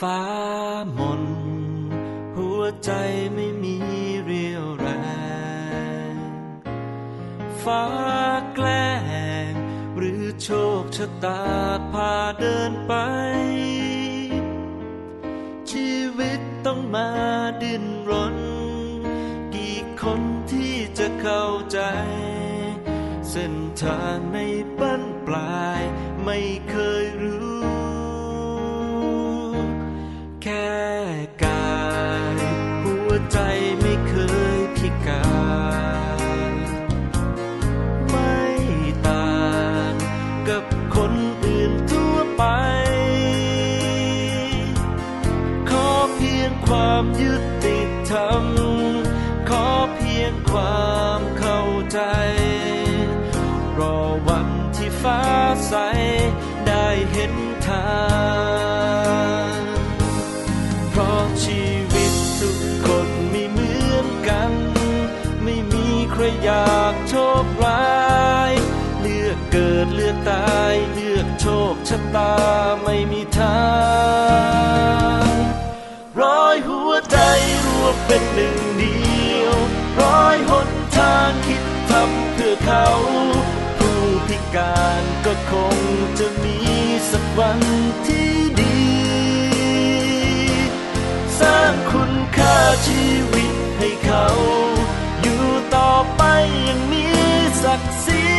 ฟ้ามน หัวใจไม่มีเรียวแรง ฟ้าแกล้ง หรือโชคชะตาพาเดินไป ชีวิตต้องมาดิ้นรน กี่คนที่จะเข้าใจ เส้นทางในบั้นปลายไม่เคย ความยุติธรรม ขอเพียงความเข้าใจ รอวันที่ฟ้าใส ได้เห็นทางเพราะชีวิตทุกคนไม่เหมือนกัน ไม่มีใครอยากโชคร้าย เลือกเกิดเลือกตาย เลือกโชคชะตาไม่มีทาง เป็นหนึ่งเดียว ร้อยหนทางคิดทำเพื่อเขา ผู้พิการก็คงจะมีสักวันที่ดี สร้างคุณค่าชีวิตให้เขา อยู่ต่อไปอย่างมีศักดิ์ศรี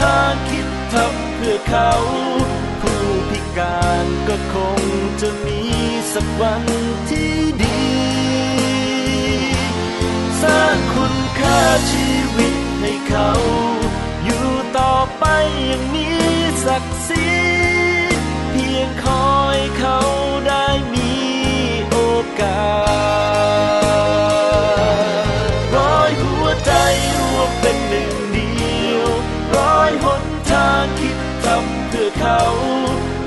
ทางคิดทำเพื่อเขา ผู้พิการก็คงจะมีสักวันที่ดี สร้างคุณค่าชีวิตให้เขา อยู่ต่อไปอย่างมีศักดิ์ศรีเพียงคอยเขาได้มีโอกาส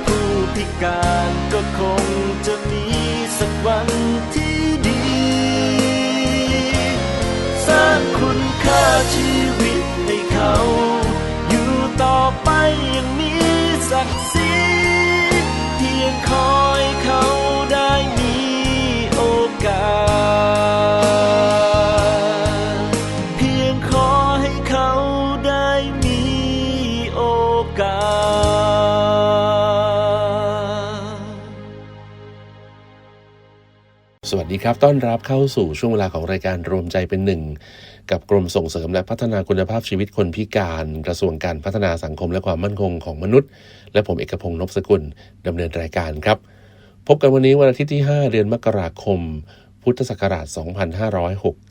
ผู้พิการก็คงจะมีสักวันที่ดี สร้างคุณค่าชี สวัสดีครับ ต้อนรับเข้าสู่ช่วงเวลาของรายการรวมใจเป็นหนึ่ง กับกรมส่งเสริมและพัฒนาคุณภาพชีวิตคนพิการ กระทรวงการพัฒนาสังคมและความมั่นคงของมนุษย์ และผมเอกพงศ์นพสกุลดำเนินรายการครับ พบกันวันนี้วันอาทิตย์ที่ 5 เดือนมกราคม พุทธศักราช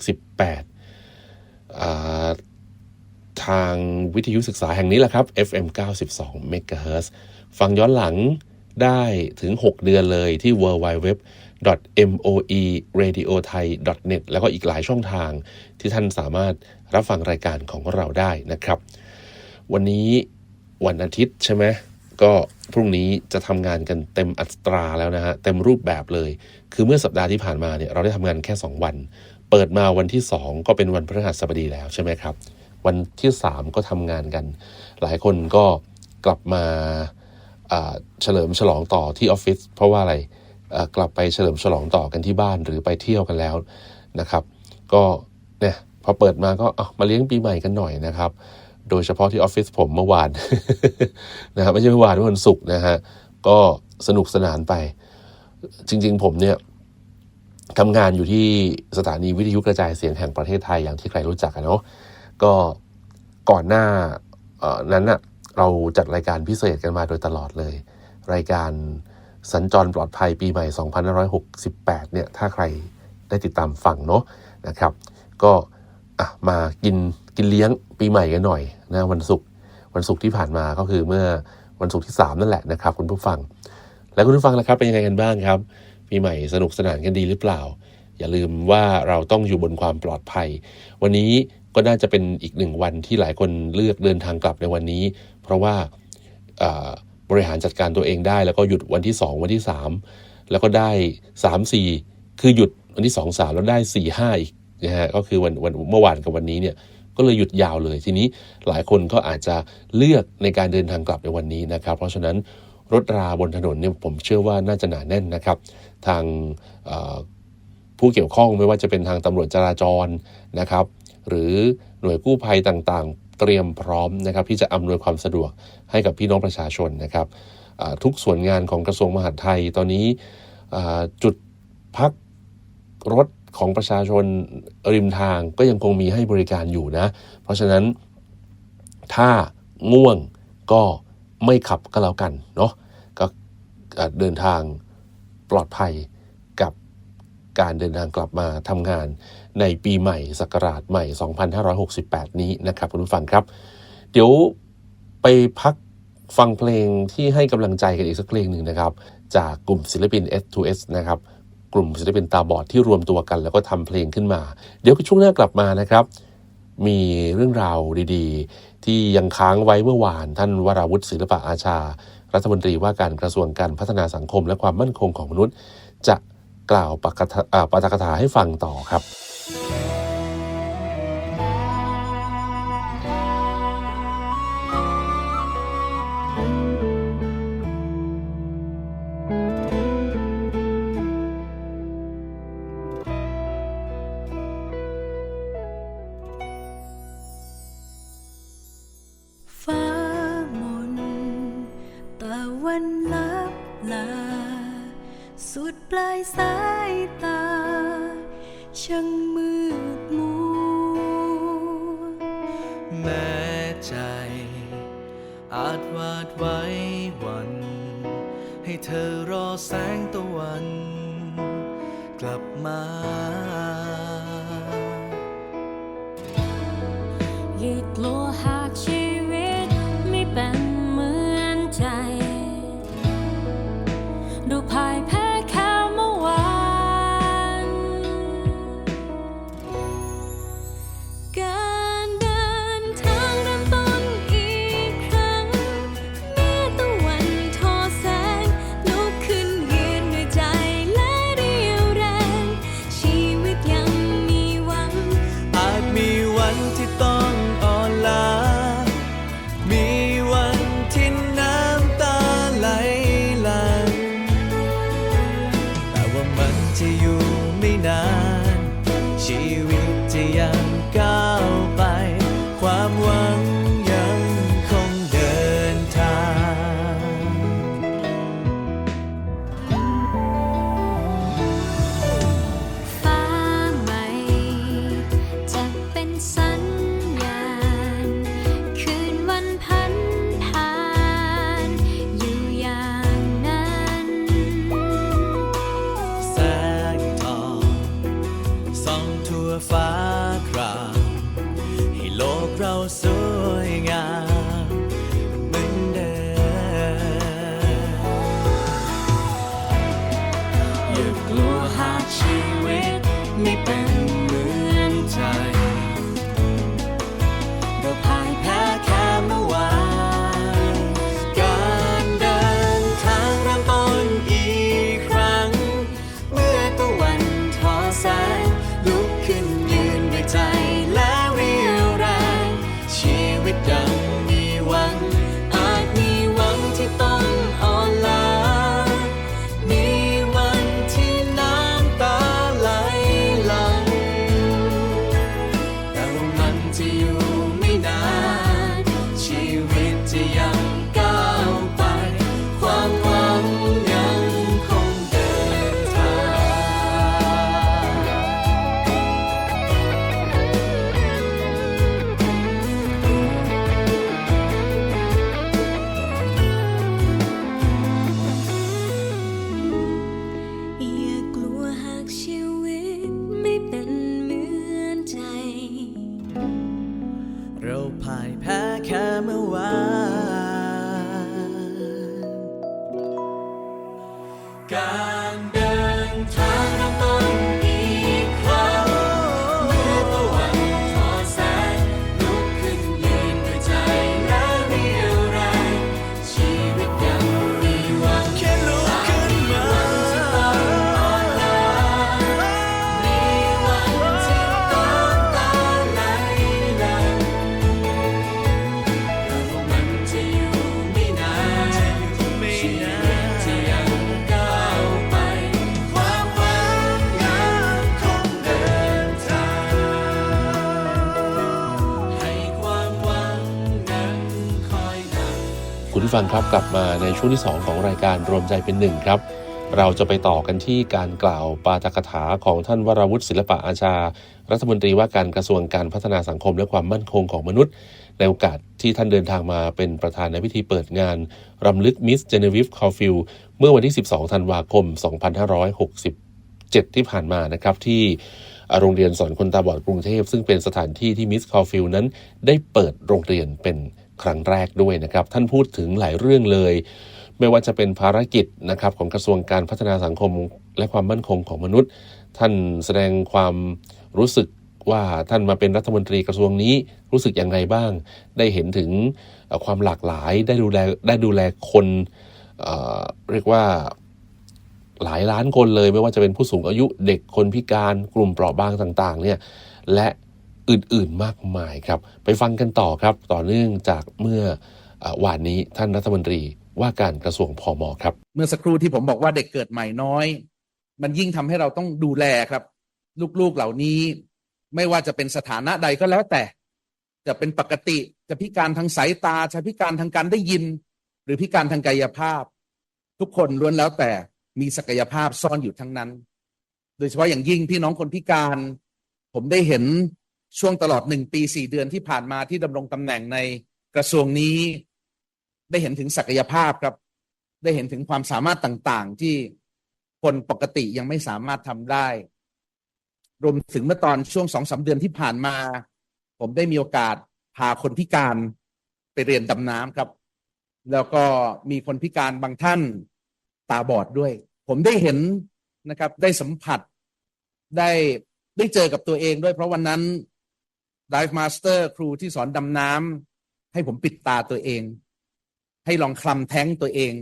2568อ่าทางวิทยุศึกษาแห่งนี้แหละครับ FM 92 MHz ฟังย้อนหลังได้ถึง 6 เดือนเลยที่ w w w moeradiothai.net แล้วก็อีกหลายช่องทางที่ท่านสามารถรับฟังรายการของเราได้นะครับ วันนี้วันอาทิตย์ใช่ไหมก็พรุ่งนี้จะทำงานกันเต็มอัตราแล้วนะฮะเต็มรูปแบบเลย คือเมื่อสัปดาห์ที่ผ่านมาเนี่ยเราได้ทำงานแค่ 2 วัน เปิดมาวันที่ 2 ก็เป็นวันพฤหัสบดีแล้วใช่ไหมครับ วันที่ 3 ก็ทำงานกัน หลายคนก็กลับมาเฉลิมฉลองต่อที่ออฟฟิศเพราะว่าอะไร กลับไปเฉลิมฉลองต่อกันที่บ้านหรือไปเที่ยวกันแล้วนะครับ ก็เนี่ยพอเปิดมาก็เอามาเลี้ยงปีใหม่กันหน่อยนะครับ โดยเฉพาะที่ออฟฟิศผมเมื่อวานนะครับไม่ใช่เมื่อวานเมื่อวันศุกร์นะฮะก็สนุกสนานไป จริง ๆ ผมเนี่ยทำงานอยู่ที่สถานีวิทยุกระจายเสียงแห่งประเทศไทยอย่างที่ใครรู้จักกันเนาะก็ก่อนหน้านั้นน่ะเราจัดรายการพิเศษกันมาโดยตลอดเลย รายการ สัญจรปลอดภัยปีใหม่ 2568 เนี่ย ถ้าใครได้ติดตามฟังเนาะนะครับ ก็มากินกินเลี้ยงปีใหม่กันหน่อยนะวันศุกร์วันศุกร์ที่ผ่านมาก็คือเมื่อวันศุกร์ที่ 3 นั่นแหละนะครับคุณผู้ฟัง แล้วคุณผู้ฟังล่ะครับเป็นยังไงกันบ้างครับ ปีใหม่สนุกสนานกันดีหรือเปล่า อย่าลืมว่าเราต้องอยู่บนความปลอดภัย วันนี้ก็น่าจะเป็นอีกหนึ่งวันที่หลายคนเลือกเดินทางกลับในวันนี้ เพราะว่า บริหารจัดการตัวเองได้ แล้วก็หยุดวันที่ 2 วันที่ 3 แล้วก็ได้ 3 4 คือหยุดวันที่ 2 3 แล้วได้ 4 5 อีกนะฮะก็คือวันวันเมื่อวานกับวันนี้เนี่ยก็เลยหยุดยาวเลยทีนี้หลายคนก็อาจจะเลือกในการเดินทางกลับในวันนี้นะครับ เพราะฉะนั้นรถราบนถนนเนี่ยผมเชื่อว่าน่าจะหนาแน่นนะครับ ทางผู้เกี่ยวข้องไม่ว่าจะเป็นทางตำรวจจราจรนะครับ หรือหน่วยกู้ภัยต่างๆ เตรียมพร้อมนะครับ ที่จะอำนวยความสะดวก ให้กับพี่น้องประชาชนนะครับทุกส่วนงานของกระทรวงมหาดไทยตอนนี้จุดพักรถของประชาชนริมทางก็ยังคงมีให้บริการอยู่นะ เพราะฉะนั้นถ้าง่วงก็ไม่ขับก็แล้วกันเนาะก็เดินทางปลอดภัยกับการเดินทางกลับมาทำงานในปีใหม่ศักราชใหม่ 2568 นี้นะครับคุณผู้ฟังครับ เดี๋ยว ไปพักฟังเพลงที่ให้กำลังใจกันอีกสักเพลงหนึ่งนะครับ จากกลุ่มศิลปิน S2S นะครับ กลุ่มศิลปินตาบอดที่รวมตัวกัน แล้วก็ทำเพลงขึ้นมา เดี๋ยวช่วงหน้ากลับมานะครับ มีเรื่องราวดีๆ ที่ยังค้างไว้เมื่อวาน ท่านวราวุฒิศิลปะอาชา รัฐมนตรีว่าการกระทรวงการพัฒนาสังคมและความมั่นคงของมนุษย์ จะกล่าวปาฐกถาอ่าปาฐกถาให้ฟังต่อครับ ปลายสายตา ช่างมืดมัวแม้ใจ อาจวาดไว้วัน ให้เธอรอแสงตะ ผู้ฟังครับกลับมาในช่วงที่ 2 ของรายการรวมใจเป็นหนึ่งครับ เราจะไปต่อกันที่การกล่าวปาฐกถาของท่านวราวุฒิศิลปะอาชา รัฐมนตรีว่าการกระทรวงการพัฒนาสังคมและความมั่นคงของมนุษย์ ในโอกาสที่ท่านเดินทางมาเป็นประธานในพิธีเปิดงาน รำลึกมิสเจเนวิฟคอฟิลเมื่อวันที่ 12 ธันวาคม 2567 ที่ผ่านมานะครับที่โรงเรียนสอนคนตาบอดกรุงเทพ ซึ่งเป็นสถานที่ที่มิสคอฟิลนั้นได้เปิดโรงเรียนเป็น ครั้งแรกด้วยนะครับ ท่านพูดถึงหลายเรื่องเลย ไม่ว่าจะเป็นภารกิจนะครับของกระทรวงการพัฒนาสังคมและความมั่นคงของมนุษย์ ท่านแสดงความรู้สึกว่าท่านมาเป็นรัฐมนตรีกระทรวงนี้รู้สึกอยังไงบ้าง ได้เห็นถึงความหลากหลายได้ดูแลได้ดูแลคนเเรียกว่าหลายล้านคนเลย ไม่ว่าจะเป็นผู้สูงอายุเด็กคนพิการกลุ่มเปราะบางต่าง ๆ เนี่ยและ อื่นๆมากมายครับ ไปฟังกันต่อครับ ต่อเนื่องจากเมื่ออวานนี้ท่านรัฐมนตรีว่าการกระทรวงพมครับ เมื่อสักครู่ที่ผมบอกว่าเด็กเกิดใหม่น้อย มันยิ่งทำให้เราต้องดูแลครับ ลูกๆเหล่านี้ ไม่ว่าจะเป็นสถานะใดก็แล้วแต่ จะเป็นปกติจะพิการทางสายตาจะพิการทางการได้ยิน หรือพิการทางกายภาพ ทุกคนล้วนแล้วแต่มีศักยภาพซ่อนอยู่ทั้งนั้น โดยเฉพาะอย่างยิ่งพี่น้องคนพิการ ผมได้เห็น ช่วงตลอดหนึ่งปีสี่เดือนที่ผ่านมาที่ดำรงตำแหน่งในกระทรวงนี้ ได้เห็นถึงศักยภาพครับ ได้เห็นถึงความสามารถต่างๆ ที่คนปกติยังไม่สามารถทำได้ รวมถึงเมื่อตอนช่วงสองสาเดือนที่ผ่านมา ผมได้มีโอกาสพาคนพิการไปเรียนดำน้ำครับ แล้วก็มีคนพิการบางท่านตาบอดด้วย ผมได้เห็นนะครับ ได้สัมผัสได้ได้เจอกับตัวเองด้วยเพราะวันนั้น Dive Master ครูที่สอนดำน้ำให้ผมปิดตาตัวเอง ให้ลองคลำแท้งตัวเอง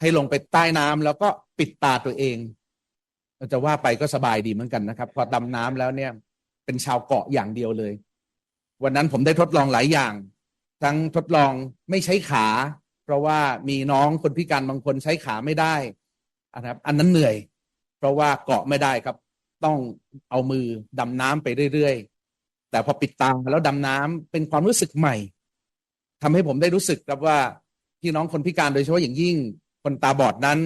ให้ลงไปใต้น้ำแล้วก็ปิดตาตัวเองเราจะว่าไปก็สบายดีเหมือนกันนะครับ พอดำน้ำแล้วเนี่ยเป็นชาวเกาะอย่างเดียวเลย วันนั้นผมได้ทดลองหลายอย่าง ทั้งทดลองไม่ใช้ขา เพราะว่ามีน้องคนพิการบางคนใช้ขาไม่ได้นะครับ อันนั้นเหนื่อย เพราะว่าเกาะไม่ได้ครับ ต้องเอามือดำน้ำไปเรื่อย แต่พอปิดตาแล้วดำน้ำเป็นความรู้สึกใหม่ทำให้ผมได้รู้สึกครับว่าพี่น้องคนพิการโดยเฉพาะอย่างยิ่งคนตาบอดนั้น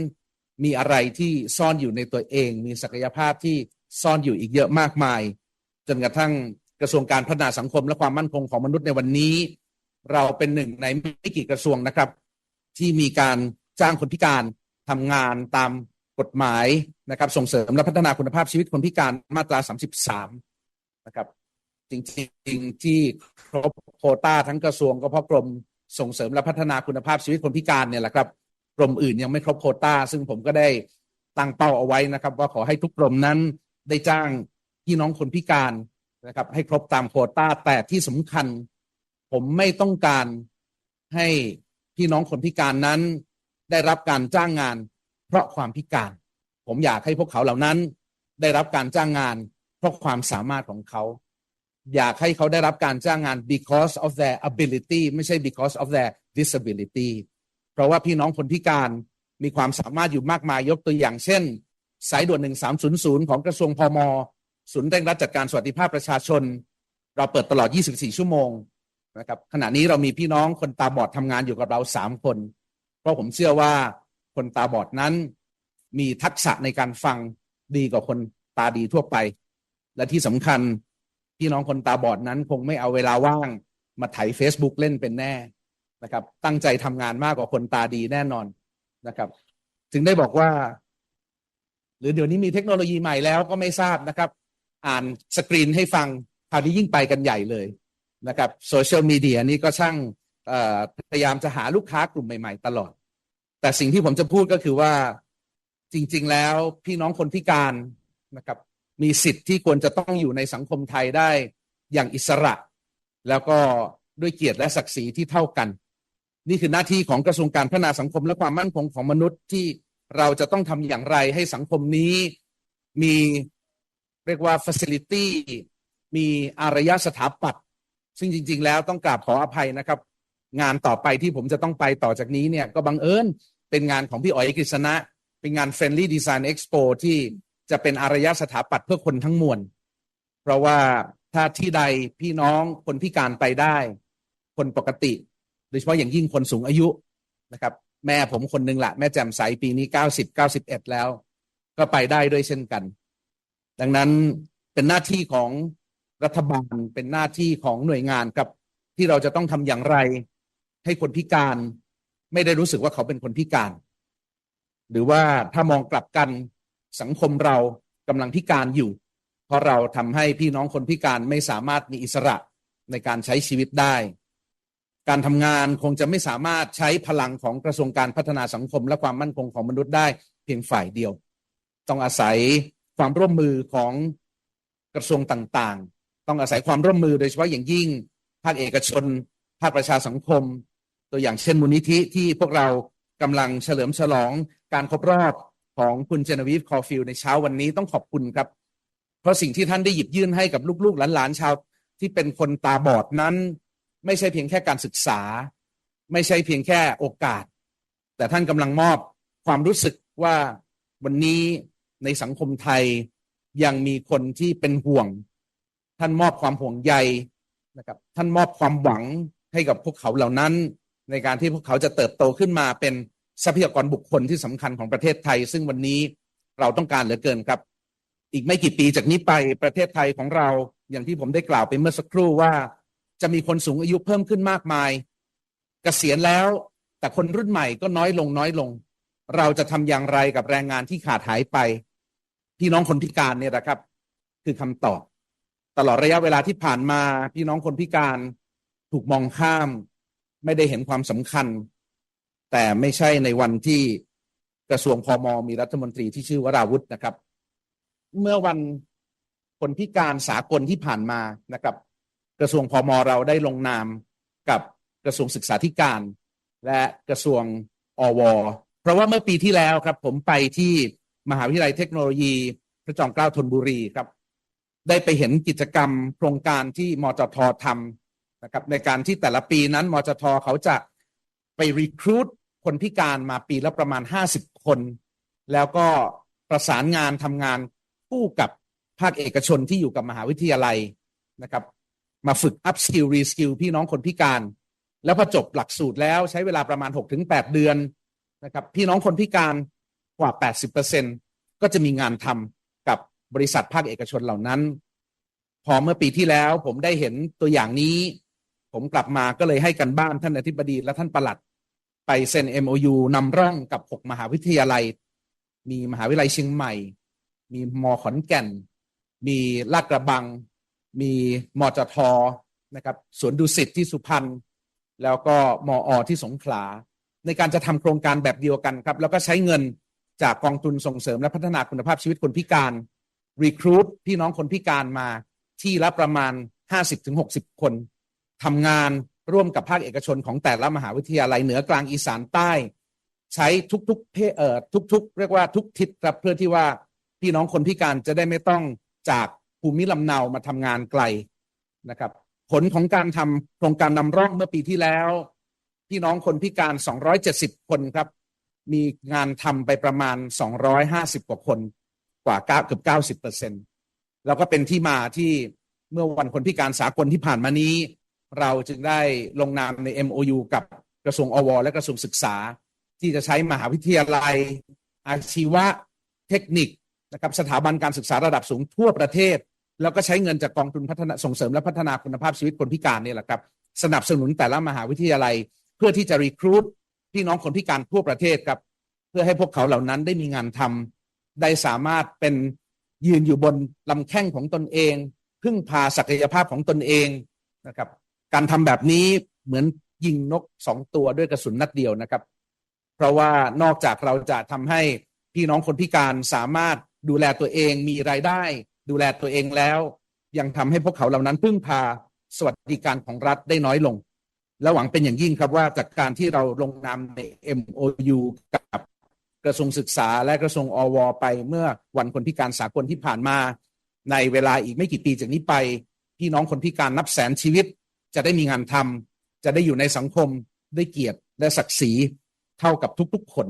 มีอะไรที่ซ่อนอยู่ในตัวเอง มีศักยภาพที่ซ่อนอยู่อีกเยอะมากมาย จนกระทั่งกระทรวงการพัฒนาสังคมและความมั่นคงของมนุษย์ในวันนี้ เราเป็นหนึ่งในไม่กี่กระทรวงนะครับ ที่มีการจ้างคนพิการทำงานตามกฎหมายนะครับ ส่งเสริมและพัฒนาคุณภาพชีวิตคนพิการมาตรา 33 นะครับ จริงๆที่ครบโควต้าทั้งกระทรวงก็เพราะกรมส่งเสริมและพัฒนาคุณภาพชีวิตคนพิการเนี่ยแหละครับกรมอื่นยังไม่ครบโควต้า ซึ่งผมก็ได้ตั้งเป้าเอาไว้นะครับ ว่าขอให้ทุกกรมนั้นได้จ้างพี่น้องคนพิการนะครับ ให้ครบตามโควต้าแต่ที่สำคัญ ผมไม่ต้องการให้พี่น้องคนพิการนั้น ได้รับการจ้างงาน เพราะความพิการ ผมอยากให้พวกเขาเหล่านั้น ได้รับการจ้างงาน เพราะความสามารถของเขา อยากให้เขาได้รับการจ้างงาน because of their ability ไม่ใช่ because of their disability เพราะว่าพี่น้องคนพิการมีความสามารถอยู่มากมายยกตัวอย่างเช่น สายด่วน 1300 ของกระทรวงพมศูนย์เร่งรัดจัดการสวัสดิภาพประชาชน เราเปิดตลอด 24 ชั่วโมงนะครับขณะนี้เรามีพี่น้องคนตาบอดทำงานอยู่กับเรา 3 คน เพราะผมเชื่อว่าคนตาบอดนั้นมีทักษะในการฟังดีกว่าคนตาดีทั่วไป และที่สำคัญ พี่น้องคนตาบอดนั้นคงไม่เอาเวลาว่างมาไถ Facebook เล่นเป็นแน่นะครับ ตั้งใจทำงานมากกว่าคนตาดีแน่นอนนะครับ ถึงได้บอกว่า หรือเดี๋ยวนี้มีเทคโนโลยีใหม่แล้วก็ไม่ทราบนะครับ อ่านสกรีนให้ฟังคราวนี้ยิ่งไปกันใหญ่เลยนะครับโซเชียลมีเดียนี่ก็ช่างพยายามจะหาลูกค้ากลุ่มใหม่ๆ ตลอด แต่สิ่งที่ผมจะพูดก็คือว่าจริง ๆ แล้วพี่น้องคนพิการนะครับ มีสิทธิ์ที่ควรจะต้องอยู่ในสังคมไทยได้อย่างอิสระ แล้วก็ด้วยเกียรติและศักดิ์ศรีที่เท่ากัน นี่คือหน้าที่ของกระทรวงการพัฒนาสังคมและความมั่นคงของมนุษย์ที่เราจะต้องทำอย่างไรให้สังคมนี้มีเรียกว่า facility มีอารยสถาปัตย์ซึ่งจริง ๆ แล้วต้องกราบขออภัยนะครับ งานต่อไปที่ผมจะต้องไปต่อจากนี้เนี่ยก็บังเอิญเป็นงานของพี่อ๋อยกฤษณะ เป็นงาน Friendly Design Expo ที่ จะเป็นอารยสถาปัตย์เพื่อคนทั้งมวล เพราะว่าถ้าที่ใดพี่น้องคนพิการไปได้ คนปกติ โดยเฉพาะอย่างยิ่งคนสูงอายุนะครับ แม่ผมคนหนึ่งละแม่แจ่มใสปีนี้เก้าสิบเก้าสิบเอ็ดแล้ว ก็ไปได้ด้วยเช่นกัน ดังนั้นเป็นหน้าที่ของรัฐบาลเป็นหน้าที่ของหน่วยงานกับที่เราจะต้องทำอย่างไร ให้คนพิการ ไม่ได้รู้สึกว่าเขาเป็นคนพิการ หรือว่าถ้ามองกลับกัน สังคมเรากำลังพิการอยู่ เพราะเราทำให้พี่น้องคนพิการไม่สามารถมีอิสระในการใช้ชีวิตได้ การทำงานคงจะไม่สามารถใช้พลังของกระทรวงการพัฒนาสังคมและความมั่นคงของมนุษย์ได้เพียงฝ่ายเดียว ต้องอาศัยความร่วมมือของกระทรวงต่างๆ ต้องอาศัยความร่วมมือโดยเฉพาะอย่างยิ่งภาคเอกชน ภาคประชาสังคม ตัวอย่างเช่นมูลนิธิที่พวกเรากำลังเฉลิมฉลองการครบรอบ ของคุณเจนวีฟคอฟิลในเช้าวันนี้ต้องขอบคุณครับ เพราะสิ่งที่ท่านได้หยิบยื่นให้กับลูกๆหลานๆชาว ที่เป็นคนตาบอดนั้น ไม่ใช่เพียงแค่การศึกษา ไม่ใช่เพียงแค่โอกาส แต่ท่านกำลังมอบความรู้สึกว่าวันนี้ในสังคมไทยยังมีคนที่เป็นห่วง ท่านมอบความห่วงใยนะครับท่านมอบความหวังให้กับพวกเขาเหล่านั้น ในการที่พวกเขาจะเติบโตขึ้นมาเป็น ทรัพยากรบุคคลที่สำคัญของประเทศไทย ซึ่งวันนี้เราต้องการเหลือเกินครับ อีกไม่กี่ปีจากนี้ไปประเทศไทยของเราอย่างที่ผมได้กล่าวไปเมื่อสักครู่ว่าจะมีคนสูงอายุเพิ่มขึ้นมากมายเกษียณแล้ว แต่คนรุ่นใหม่ก็น้อยลงน้อยลง เราจะทำอย่างไรกับแรงงานที่ขาดหายไป พี่น้องคนพิการเนี่ยนะครับ คือคำตอบ ตลอดระยะเวลาที่ผ่านมา พี่น้องคนพิการถูกมองข้าม ไม่ได้เห็นความสำคัญ แต่ไม่ใช่ในวันที่กระทรวงพอมมีรัฐมนตรีที่ชื่อวราวุธนะครับ เมื่อวันคนพิการสากลที่ผ่านมานะครับ กระทรวงพอมเราได้ลงนามกับกระทรวงศึกษาธิการ และกระทรวงอว เพราะว่าเมื่อปีที่แล้วครับ ผมไปที่มหาวิทยาลัยเทคโนโลยี พระจอมเกล้าธนบุรีครับ ได้ไปเห็นกิจกรรมโครงการที่มจททำนะครับในการที่แต่ละปีนั้นมจทเขาจะไปรีคูด คนพิการมาปีละประมาณ 50 คน แล้วก็ประสานงานทำงานคู่กับภาคเอกชนที่อยู่กับมหาวิทยาลัยนะครับ มาฝึก up skill re skill พี่น้องคนพิการ แล้วพอจบหลักสูตรแล้วใช้เวลาประมาณ 6-8 เดือนนะครับพี่น้องคนพิการกว่า 80%ก็จะมีงานทำกับบริษัทภาคเอกชนเหล่านั้น พอเมื่อปีที่แล้วผมได้เห็นตัวอย่างนี้ ผมกลับมาก็เลยให้กันบ้านท่านอธิบดีและท่านประหลัด ไปเซ็น MOU นำร่องกับ 6 มหาวิทยาลัย มีมหาวิทยาลัยเชียงใหม่ มีมขอนแก่น มีลาดกระบัง มีมจทนะครับสวนดุสิตที่สุพรรณแล้วก็มออที่สงขลา ในการจะทำโครงการแบบเดียวกันครับ แล้วก็ใช้เงินจากกองทุนส่งเสริมและพัฒนาคุณภาพชีวิตคนพิการรีครูดพี่น้องคนพิการมาที่ละประมาณ 50-60 คนทำงาน ร่วมกับภาคเอกชนของแต่ละมหาวิทยาลัยเหนือกลางอีสานใต้ ใช้ทุกๆเพเอ่อทุก ๆ เรียกว่าทุกทิศครับเพื่อที่ว่าพี่น้องคนพิการจะได้ไม่ต้องจากภูมิลำเนามาทำงานไกลนะครับ ผลของการทำโครงการนำร่องเมื่อปีที่แล้ว พี่น้องคนพิการ 270 คนครับ มีงานทำไปประมาณ 250 กว่าคนกว่าเกือบ90เปอร์เซ็นต์แล้วก็เป็นที่มาที่เมื่อวันคนพิการสากลที่ผ่านมานี้ เราจึงได้ลงนามใน MOU กับกระทรวงอว และกระทรวงศึกษา ที่จะใช้มหาวิทยาลัย อาชีวะเทคนิคนะครับสถาบันการศึกษาระดับสูงทั่วประเทศ แล้วก็ใช้เงินจากกองทุนพัฒนาส่งเสริมและพัฒนาคุณภาพชีวิตคนพิการนี่แหละครับสนับสนุนแต่ละมหาวิทยาลัย เพื่อที่จะรีครูดพี่น้องคนพิการทั่วประเทศครับ เพื่อให้พวกเขาเหล่านั้นได้มีงานทำได้สามารถเป็นยืนอยู่บนลำแข้งของตนเอง พึ่งพาศักยภาพของตนเองนะครับ การทำแบบนี้เหมือนยิงนกสองตัวด้วยกระสุนนัดเดียวนะครับ เพราะว่านอกจากเราจะทำให้พี่น้องคนพิการสามารถดูแลตัวเองมีรายได้ ดูแลตัวเองแล้ว ยังทำให้พวกเขาเหล่านั้นพึ่งพาสวัสดิการของรัฐได้น้อยลง และหวังเป็นอย่างยิ่งครับว่าจากการที่เราลงนามใน MOU กับกระทรวงศึกษาและกระทรวงอว ไปเมื่อวันคนพิการสากลที่ผ่านมา ในเวลาอีกไม่กี่ปีจากนี้ไป พี่น้องคนพิการนับแสนชีวิต จะได้มีงานทำจะได้อยู่ในสังคมได้เกียรติและศักดิ์ศรีเท่ากับทุกๆคน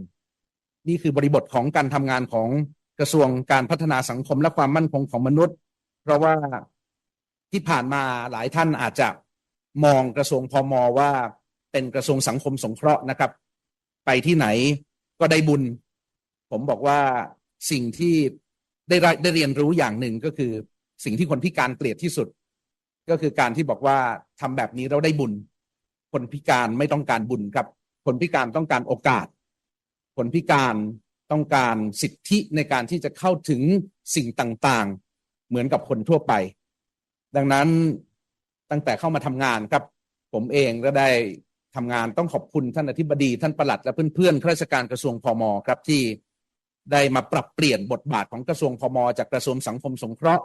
นี่คือบริบทของการทำงานของกระทรวงการพัฒนาสังคมและความมั่นคงของมนุษย์ เพราะว่าที่ผ่านมาหลายท่านอาจจะมองกระทรวงพมว่าเป็นกระทรวงสังคมสงเคราะห์นะครับ ไปที่ไหนก็ได้บุญ ผมบอกว่าสิ่งที่ได้ได้ได้เรียนรู้อย่างหนึ่งก็คือ สิ่งที่คนพิการเกลียดที่สุด ก็คือการที่บอกว่าทำแบบนี้เราได้บุญ คนพิการไม่ต้องการบุญครับ คนพิการต้องการโอกาส คนพิการต้องการสิทธิในการที่จะเข้าถึงสิ่งต่างๆ เหมือนกับคนทั่วไป ดังนั้นตั้งแต่เข้ามาทำงานครับ ผมเองก็ได้ทำงานต้องขอบคุณท่านอธิบดี ท่านประหลัดและเพื่อนๆข้าราชการกระทรวงพมครับที่ได้มาปรับเปลี่ยนบทบาทของกระทรวงพมจากกระทรวงสังคมสงเคราะห์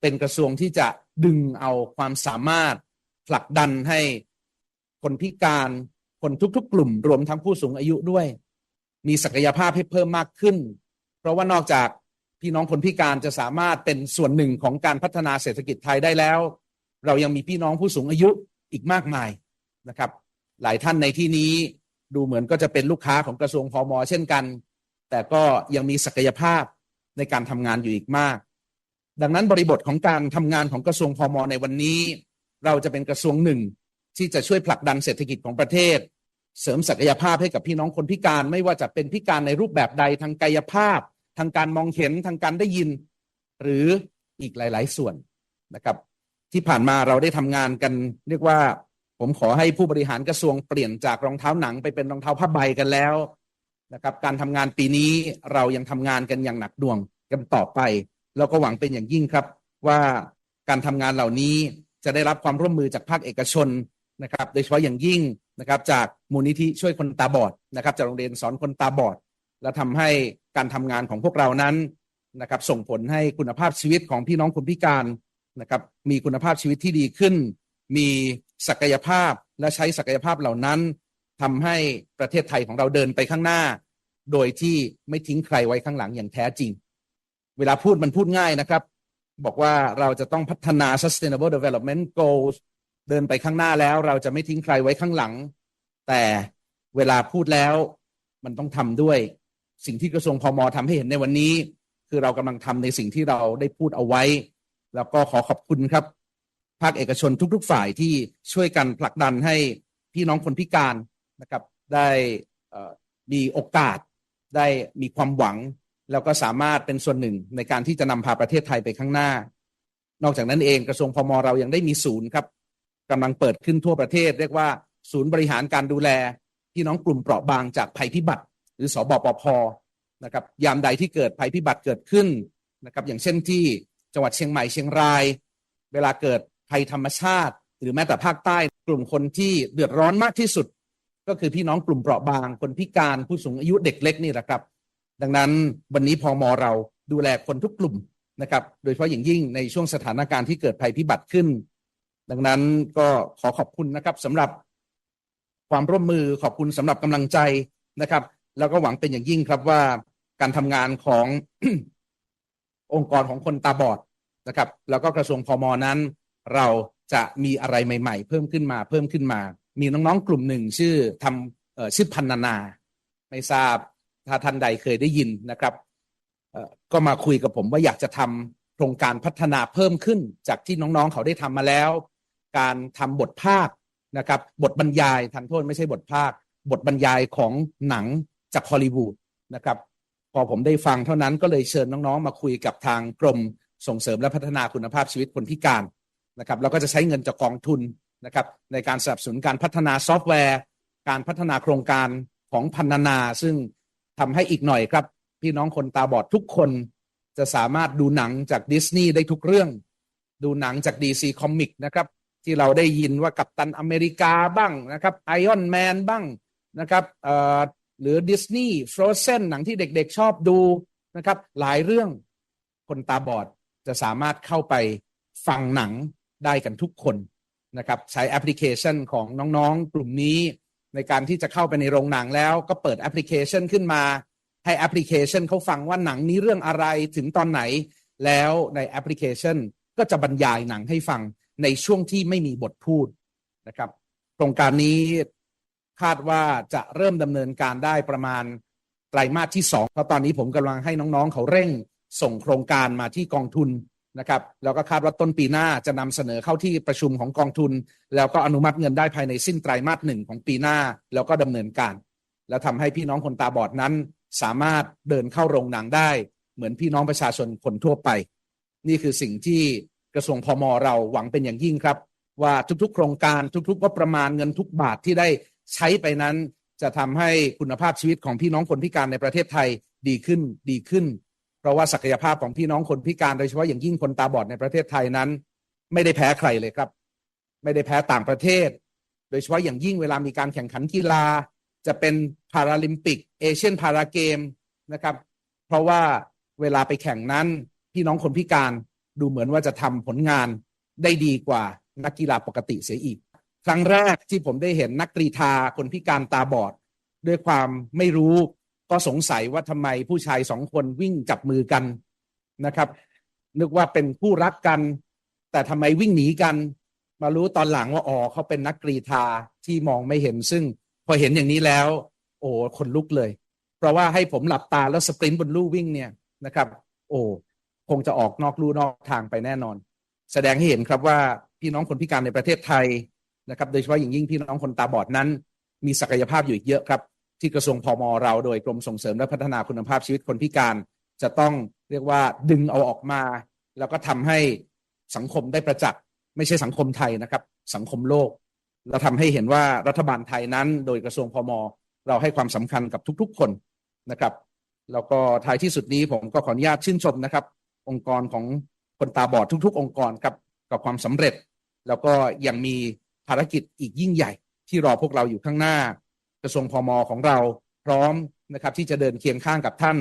เป็นกระทรวงที่จะดึงเอาความสามารถผลักดันให้คนพิการคนทุกๆ กลุ่ม รวมทั้งผู้สูงอายุด้วย มีศักยภาพให้เพิ่มมากขึ้น เพราะว่านอกจากพี่น้องคนพิการจะสามารถเป็นส่วนหนึ่งของการพัฒนาเศรษฐกิจไทยได้แล้ว เรายังมีพี่น้องผู้สูงอายุอีกมากมายนะครับ หลายท่านในที่นี้ดูเหมือนก็จะเป็นลูกค้าของกระทรวงพอมเช่นกัน แต่ก็ยังมีศักยภาพในการทำงานอยู่อีกมาก ดังนั้นบริบทของการทำงานของกระทรวงพอมในวันนี้ เราจะเป็นกระทรวงหนึ่ง ที่จะช่วยผลักดันเศรษฐกิจของประเทศ เสริมศักยภาพให้กับพี่น้องคนพิการ ไม่ว่าจะเป็นพิการในรูปแบบใดทางกายภาพ ทางการมองเห็นทางการได้ยิน หรืออีกหลาย ๆ ส่วนนะครับ ที่ผ่านมาเราได้ทำงานกัน เรียกว่าผมขอให้ผู้บริหารกระทรวงเปลี่ยนจากรองเท้าหนังไปเป็นรองเท้าผ้าใบกันแล้วนะครับ การทำงานปีนี้เรายังทำงานกันอย่างหนักหน่วงกันต่อไป แล้วก็หวังเป็นอย่างยิ่งครับ ว่าการทำงานเหล่านี้จะได้รับความร่วมมือจากภาคเอกชนนะครับ โดยเฉพาะอย่างยิ่งนะครับจากมูลนิธิช่วยคนตาบอดนะครับจากโรงเรียนสอนคนตาบอด และทำให้การทำงานของพวกเรานั้นนะครับส่งผลให้คุณภาพชีวิตของพี่น้องคนพิการนะครับมีคุณภาพชีวิตที่ดีขึ้น มีศักยภาพและใช้ศักยภาพเหล่านั้นทำให้ประเทศไทยของเราเดินไปข้างหน้า โดยที่ไม่ทิ้งใครไว้ข้างหลังอย่างแท้จริง เวลาพูดมันพูดง่ายนะครับ บอกว่าเราจะต้องพัฒนา sustainable development goals เดินไปข้างหน้าแล้ว เราจะไม่ทิ้งใครไว้ข้างหลัง แต่เวลาพูดแล้วมันต้องทำด้วย สิ่งที่กระทรวงพมทำให้เห็นในวันนี้ คือเรากำลังทำในสิ่งที่เราได้พูดเอาไว้ แล้วก็ขอขอบคุณครับ ภาคเอกชนทุก ๆ ฝ่ายที่ช่วยกันผลักดันให้พี่น้องคนพิการนะครับ ได้มีโอกาสได้มีความหวัง แล้วก็สามารถเป็นส่วนหนึ่งในการที่จะนำพาประเทศไทยไปข้างหน้า นอกจากนั้นเองกระทรวงพมเรายังได้มีศูนย์ครับกำลังเปิดขึ้นทั่วประเทศ เรียกว่า ศูนย์บริหารการดูแลพี่น้องกลุ่มเปราะบางจากภัยพิบัติ หรือสอบปพนะครับยามใดที่เกิดภัยพิบัติเกิดขึ้นนะครับอย่างเช่นที่จังหวัดเชียงใหม่เชียงราย เวลาเกิดภัยธรรมชาติ หรือแม้แต่ภาคใต้กลุ่มคนที่เดือดร้อนมากที่สุด ก็คือพี่น้องกลุ่มเปราะบางคนพิการผู้สูงอายุเด็กเล็กนี่แหละครับ ดังนั้นวันนี้พอมอเราดูแลคนทุกกลุ่มนะครับ โดยเฉพาะอย่างยิ่งในช่วงสถานการณ์ที่เกิดภัยพิบัติขึ้น ดังนั้นก็ขอขอบคุณนะครับสำหรับความร่วมมือขอบคุณสำหรับกำลังใจนะครับ แล้วก็หวังเป็นอย่างยิ่งครับว่าการทำงานขององค์กรของคนตาบอดนะครับ แล้วก็กระทรวงพมนั้น เราจะมีอะไรใหม่ ๆ เพิ่มขึ้นมาเพิ่มขึ้นมา มีน้องๆกลุ่มหนึ่งชื่อทำออชื่อพันนานา ไม่ทราบ ถ้าท่านใดเคยได้ยินนะครับก็มาคุยกับผมว่าอยากจะทำโครงการพัฒนาเพิ่มขึ้น จากที่น้องๆเขาได้ทำมาแล้ว การทำบทภาคนะครับ บทบรรยายทันโทษไม่ใช่บทภาค บทบรรยายของหนังจากฮอลลีวูดนะครับ พอผมได้ฟังเท่านั้นก็เลยเชิญน้องๆ มาคุยกับทางกรมส่งเสริมและพัฒนาคุณภาพชีวิตคนพิการนะครับเราก็จะใช้เงินจากกองทุนนะครับ ในการสนับสนุนการพัฒนาซอฟต์แวร์ การพัฒนาโครงการของพันนานา ซึ่ง ทำให้อีกหน่อยครับ พี่น้องคนตาบอดทุกคนจะสามารถดูหนังจากดิสนีย์ได้ทุกเรื่อง ดูหนังจาก DC คอมิกนะครับ ที่เราได้ยินว่ากัปตันอเมริกาบ้างนะครับไอออนแมนบ้างนะครับเอ่อหรือดิสนีย์ฟรอเซนหนังที่เด็กๆชอบดูนะครับ หลายเรื่องคนตาบอดจะสามารถเข้าไปฟังหนังได้กันทุกคนนะครับ ใช้แอปพลิเคชันของน้องๆ กลุ่มนี้ ในการที่จะเข้าไปในโรงหนังแล้วก็เปิดแอปพลิเคชันขึ้นมา ให้แอปพลิเคชันเขาฟังว่าหนังนี้เรื่องอะไรถึงตอนไหน แล้วในแอปพลิเคชันก็จะบรรยายหนังให้ฟังในช่วงที่ไม่มีบทพูดนะครับโครงการนี้คาดว่าจะเริ่มดำเนินการได้ประมาณไตรมาสที่สองเพราะตอนนี้ผมกำลังให้น้องๆ เขาเร่งส่งโครงการมาที่กองทุน นะครับแล้วก็คาดว่าต้นปีหน้าจะนำเสนอเข้าที่ประชุมของกองทุน แล้วก็อนุมัติเงินได้ภายในสิ้นไตรมาสหนึ่งของปีหน้าแล้วก็ดำเนินการ แล้วทำให้พี่น้องคนตาบอดนั้น สามารถเดินเข้าโรงหนังได้ เหมือนพี่น้องประชาชนคนทั่วไป นี่คือสิ่งที่กระทรวงพมเราหวังเป็นอย่างยิ่งครับ ว่าทุกๆ โครงการทุกๆงบประมาณเงินทุกบาทที่ได้ใช้ไปนั้น จะทำให้คุณภาพชีวิตของพี่น้องคนพิการในประเทศไทยดีขึ้นดีขึ้น เพราะว่าศักยภาพของพี่น้องคนพิการโดยเฉพาะอย่างยิ่งคนตาบอดในประเทศไทยนั้น ไม่ได้แพ้ใครเลยครับ ไม่ได้แพ้ต่างประเทศ โดยเฉพาะอย่างยิ่งเวลามีการแข่งขันกีฬา จะเป็นพาราลิมปิกเอเชียนพาราเกมนะครับ เพราะว่าเวลาไปแข่งนั้นพี่น้องคนพิการดูเหมือนว่าจะทำผลงานได้ดีกว่านักกีฬาปกติเสียอีก ครั้งแรกที่ผมได้เห็นนักกรีธาคนพิการตาบอด ด้วยความไม่รู้ ก็สงสัยว่าทำไมผู้ชายสองคนวิ่งจับมือกันนะครับ นึกว่าเป็นคู่รักกัน แต่ทำไมวิ่งหนีกัน มารู้ตอนหลังว่าอ๋อเขาเป็นนักกรีธาที่มองไม่เห็นซึ่ง พอเห็นอย่างนี้แล้ว โอ้คนลุกเลย เพราะว่าให้ผมหลับตาแล้วสปรินต์บนลู่วิ่งเนี่ยนะครับ โอ้คงจะออกนอกลู่นอกทางไปแน่นอน แสดงให้เห็นครับว่าพี่น้องคนพิการในประเทศไทยนะครับ โดยเฉพาะอย่างยิ่งพี่น้องคนตาบอดนั้น มีศักยภาพอยู่อีกเยอะครับ ที่กระทรวงพมเราโดยกรมส่งเสริมและพัฒนาคุณภาพชีวิตคนพิการ จะต้องเรียกว่าดึงเอาออกมา แล้วก็ทำให้สังคมได้ประจักษ์ไม่ใช่สังคมไทยนะครับ สังคมโลก เราทำให้เห็นว่ารัฐบาลไทยนั้น โดยกระทรวงพมเราให้ความสำคัญกับทุก ๆ คนนะครับแล้วก็ท้ายที่สุดนี้ผมก็ขออนุญาตชื่นชมนะครับ องค์กรของคนตาบอดทุก ๆ องค์กรครับกับความสำเร็จ แล้วก็ยังมีภารกิจอีกยิ่งใหญ่ ที่รอพวกเราอยู่ข้างหน้า กระทรวงพมของเราพร้อมนะครับที่จะเดินเคียงข้างกับท่าน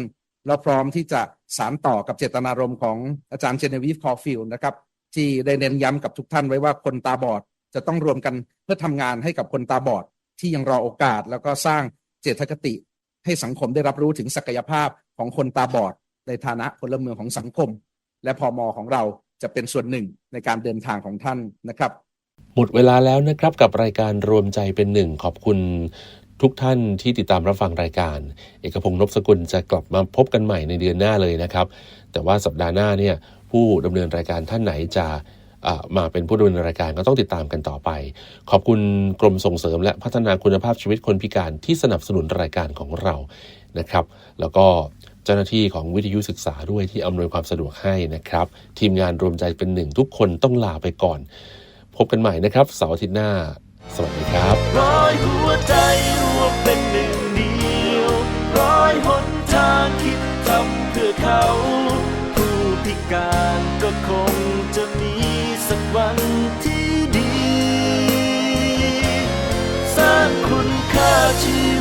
แล้วพร้อมที่จะสานต่อกับเจตนารมณ์ของอาจารย์เจเนวีฟคอฟิลนะครับที่ได้เน้นย้ำกับทุกท่านไว้ว่าคนตาบอดจะต้องรวมกันเพื่อทำงานให้กับคนตาบอดที่ยังรอโอกาส แล้วก็สร้างเจตคติ ให้สังคมได้รับรู้ถึงศักยภาพของคนตาบอด ในฐานะพลเมืองของสังคม และพอมอของเราจะเป็นส่วนหนึ่งในการเดินทางของท่านนะครับ หมดเวลาแล้วนะครับกับรายการรวมใจเป็นหนึ่งขอบคุณ ทุกท่านที่ติดตามรับฟังรายการ เอกพงศ์นพสกุลจะกลับมาพบกันใหม่ในเดือนหน้าเลยนะครับ แต่ว่าสัปดาห์หน้าเนี่ยผู้ดำเนินรายการท่านไหนจะมาเป็นผู้ดำเนินรายการก็ต้องติดตามกันต่อไป ขอบคุณกรมส่งเสริม และพัฒนาคุณภาพชีวิตคนพิการที่สนับสนุนรายการของเรานะครับ แล้วก็เจ้าหน้าที่ของวิทยุศึกษาด้วยที่อำนวยความสะดวกให้นะครับ ทีมงานรวมใจเป็นหนึ่งทุกคนต้องลาไปก่อน พบกันใหม่นะครับเสาร์อาทิตย์หน้า สวัสดีครับ เขา ผู้พิการก็คงจะมีสักวันที่ดี สร้างคุณค่าชีวิต